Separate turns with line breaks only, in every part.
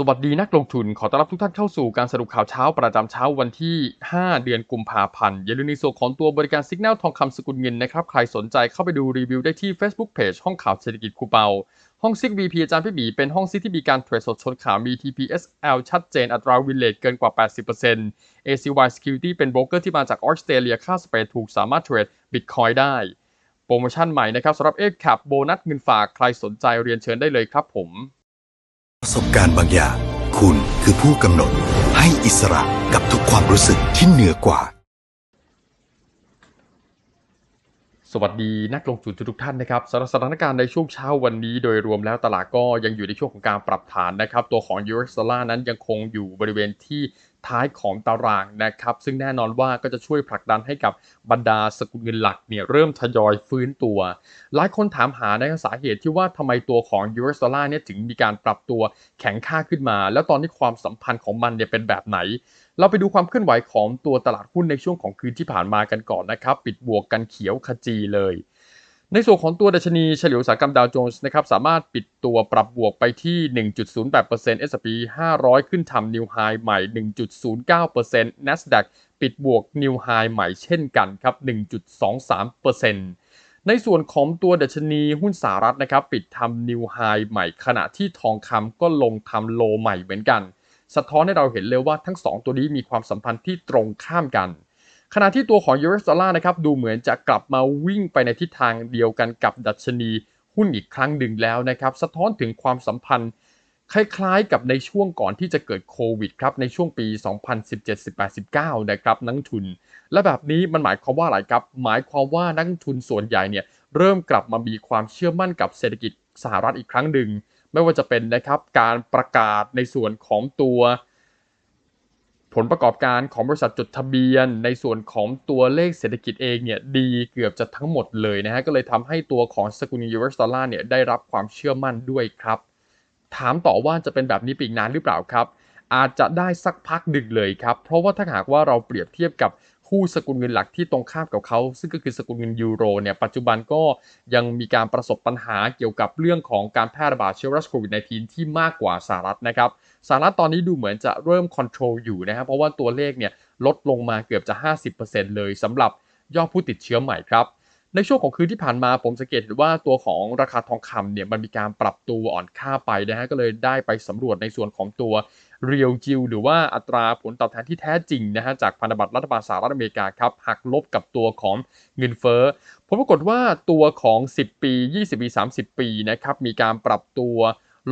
สวัสดีนักลงทุนขอต้อนรับทุกท่านเข้าสู่การสรุปข่าวเช้าประจำเช้าวันที่ 5 เดือนกุมภาพันธ์อย่าลืมในส่วนของตัวบริการสิกแนลทองคำสกุลเงินนะครับ ใครสนใจเข้าไปดูรีวิวได้ที่ Facebook Page ห้องข่าวเศรษฐกิจคูเปา ห้องซิก VP อาจารย์พี่บีเป็นห้องซิกที่มีการเทรดสดชนข่าวมี TPSL ชัดเจนอัตราวินเลทเกินกว่า 80% ACY Security เป็นโบรกเกอร์ที่มาจากออสเตรเลียค่าสเปรดถูกสามารถเทรดบิตคอยได้โปรโมชั่นใหม่นะครับสำหรับ X Cap โบนัสเงินฝากใครสนใจเรียนเชิญได้เลยครับผม
ประสบการณ์บางอย่าง คุณคือผู้กำหนดให้อิสระกับทุกความรู้สึกที่เหนือกว่า
สวัสดีนักลงทุนทุกท่านนะครับสำหรับสถานการณ์ในช่วงเช้าวันนี้ โดยรวมแล้วตลาดก็ยังอยู่ในช่วงของการปรับฐานนะครับ ตัวของ US dollar นั้นยังคงอยู่บริเวณที่ท้ายของตารางนะครับ ซึ่งแน่นอนว่าก็จะช่วยผลักดันให้กับบรรดาสกุลเงินหลักเนี่ยเริ่มทยอยฟื้นตัว หลายคนถามหาในสาเหตุที่ว่าทำไมตัวของ US dollar เนี่ยถึงมีการปรับตัวแข็งค่าขึ้นมา แล้วตอนนี้ความสัมพันธ์ของมันเนี่ยเป็นแบบไหน เราไปดูความเคลื่อนไหวของตัวตลาดหุ้นในช่วงของคืนที่ผ่านมากันก่อนนะครับ ปิดบวกกันเขียวขจีเลย ในส่วนของตัวดัชนีเฉลี่ยอุตสาหกรรมดาวโจนส์นะครับสามารถปิดตัวปรับบวกไปที่ 1.08% S&P 500 ขึ้นทำนิวไฮใหม่ 1.09% NASDAQ ปิดบวกนิวไฮใหม่เช่นกันครับ 1.23%ในส่วนของตัวดัชนีหุ้นสหรัฐนะครับ ปิดทำนิวไฮใหม่ขณะที่ทองคำก็ลงทำโลใหม่เหมือนกัน สะท้อนให้เราเห็นเลยว่าทั้ง 2 ตัวนี้มีความสัมพันธ์ที่ตรงข้ามกัน ขณะที่ตัวของ US dollar นะครับดูเหมือนจะกลับมาวิ่งไปในทิศทางเดียวกันกับดัชนีหุ้นอีกครั้งหนึ่งแล้วนะครับ สะท้อนถึงความสัมพันธ์ คล้ายๆ กับในช่วงก่อนที่จะเกิดโควิดครับในช่วงปี 2017-18-19 นะครับนักทุน และแบบนี้มันหมายความว่าอะไรครับ หมายความว่านักทุนส่วนใหญ่เนี่ยเริ่มกลับมามีความเชื่อมั่นกับเศรษฐกิจสหรัฐอีกครั้งหนึ่ง ไม่ว่าจะเป็นนะครับการประกาศในส่วนของตัวผลประกอบการของบริษัทจดทะเบียน ในส่วนของตัวเลขเศรษฐกิจเองเนี่ยดีเกือบจะทั้งหมดเลยนะฮะก็เลยทำให้ตัวของสกุลเงิน US ดอลลาร์เนี่ยได้รับความเชื่อมั่นด้วยครับ ถามต่อว่าจะเป็นแบบนี้ปีกนานหรือเปล่าครับ อาจจะได้สักพักดึกเลยครับ เพราะว่าถ้าหากว่าเราเปรียบเทียบกับ คู่สกุลเงินหลักที่ตรงข้ามกับเขา ซึ่งก็คือสกุลเงินยูโรเนี่ยปัจจุบันก็ยังมีการประสบปัญหาเกี่ยวกับเรื่องของการแพร่ระบาดเชื้อไวรัสโควิด -19 ที่มากกว่าสหรัฐนะครับสหรัฐตอนนี้ดูเหมือนจะเริ่มคอนโทรลอยู่นะครับเพราะว่าตัวเลขเนี่ยลดลงมาเกือบจะ 50%เลยสำหรับยอดผู้ติดเชื้อใหม่ครับ ในช่วงของคืนที่ผ่านมาผมสังเกตเห็นว่าตัวของราคาทองคำเนี่ยมันมีการปรับตัวอ่อนค่าไปนะฮะก็เลยได้ไปสำรวจในส่วนของตัว Real Yield หรือว่าอัตราผลตอบแทนที่แท้จริงนะฮะจากพันธบัตรรัฐบาลสหรัฐอเมริกาครับหักลบกับตัวของเงินเฟ้อผลปรากฏว่าตัวของ 10 ปี 20 ปี 30 ปีนะครับมีการปรับตัว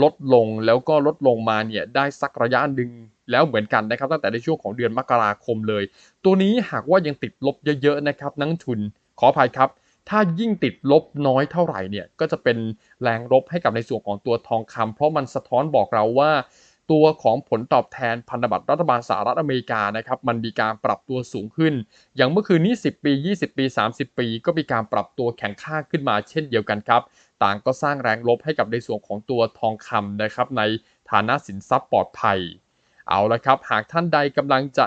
ลดลงแล้วก็ลดลงมาเนี่ยได้สักระยะหนึ่งแล้วเหมือนกันนะครับตั้งแต่ในช่วงของเดือนมกราคมเลย ตัวนี้หากว่ายังติดลบเยอะๆนะครับนักทุนขออภัยครับ ถ้ายิ่งติดลบน้อยเท่าไหร่เนี่ยก็จะเป็นแรงลบให้กับในส่วนของตัวทองคำเพราะมันสะท้อนบอกเราว่า ตัวของผลตอบแทนพันธบัตรรัฐบาลสหรัฐอเมริกานะครับมันมีการปรับตัวสูงขึ้น อย่างเมื่อคืนนี้ 10 ปี 20 ปี 30 ปี ก็มีการปรับตัวแข็งค่าขึ้นมาเช่นเดียวกันครับ ต่างก็สร้างแรงลบให้กับในส่วนของตัวทองคำนะครับในฐานะสินทรัพย์ปลอดภัย เอาละครับ หากท่านใดกำลังจะ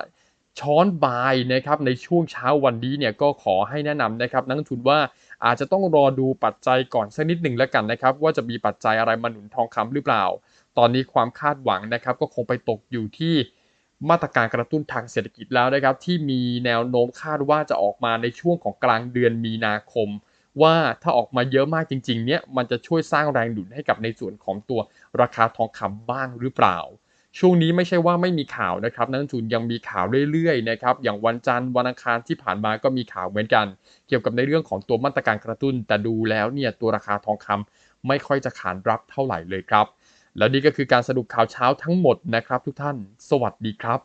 ช้อนบายนะครับในช่วงเช้าวันนี้เนี่ยก็ขอให้แนะนำนะครับนักทุนว่าอาจจะต้องรอดูปัจจัยก่อนสักนิดหนึ่งแล้วกันนะครับ ว่าจะมีปัจจัยอะไรมาหนุนทองคำหรือเปล่า ตอนนี้ความคาดหวังนะครับ ก็คงไปตกอยู่ที่มาตรการกระตุ้นทางเศรษฐกิจแล้วนะครับ ที่มีแนวโน้มคาดว่าจะออกมาในช่วงของกลางเดือนมีนาคม ว่าถ้าออกมาเยอะมากจริงๆเนี่ยมันจะช่วยสร้างแรงดุลให้กับในส่วนของตัวราคาทองคำบ้างหรือเปล่า ช่วงนี้ไม่ใช่ว่าไม่มีข่าวนะครับนักลงทุนยังมีข่าวเรื่อยๆนะครับอย่างวันจันทร์วันอังคารที่ผ่านมาก็มีข่าวเหมือนกัน เกี่ยวกับในเรื่องของตัวมาตรการกระตุ้น แต่ดูแล้วเนี่ยตัวราคาทองคำไม่ค่อยจะขานรับเท่าไหร่เลยครับ แล้วนี่ก็คือการสรุปข่าวเช้าทั้งหมดนะครับ ทุกท่าน สวัสดีครับ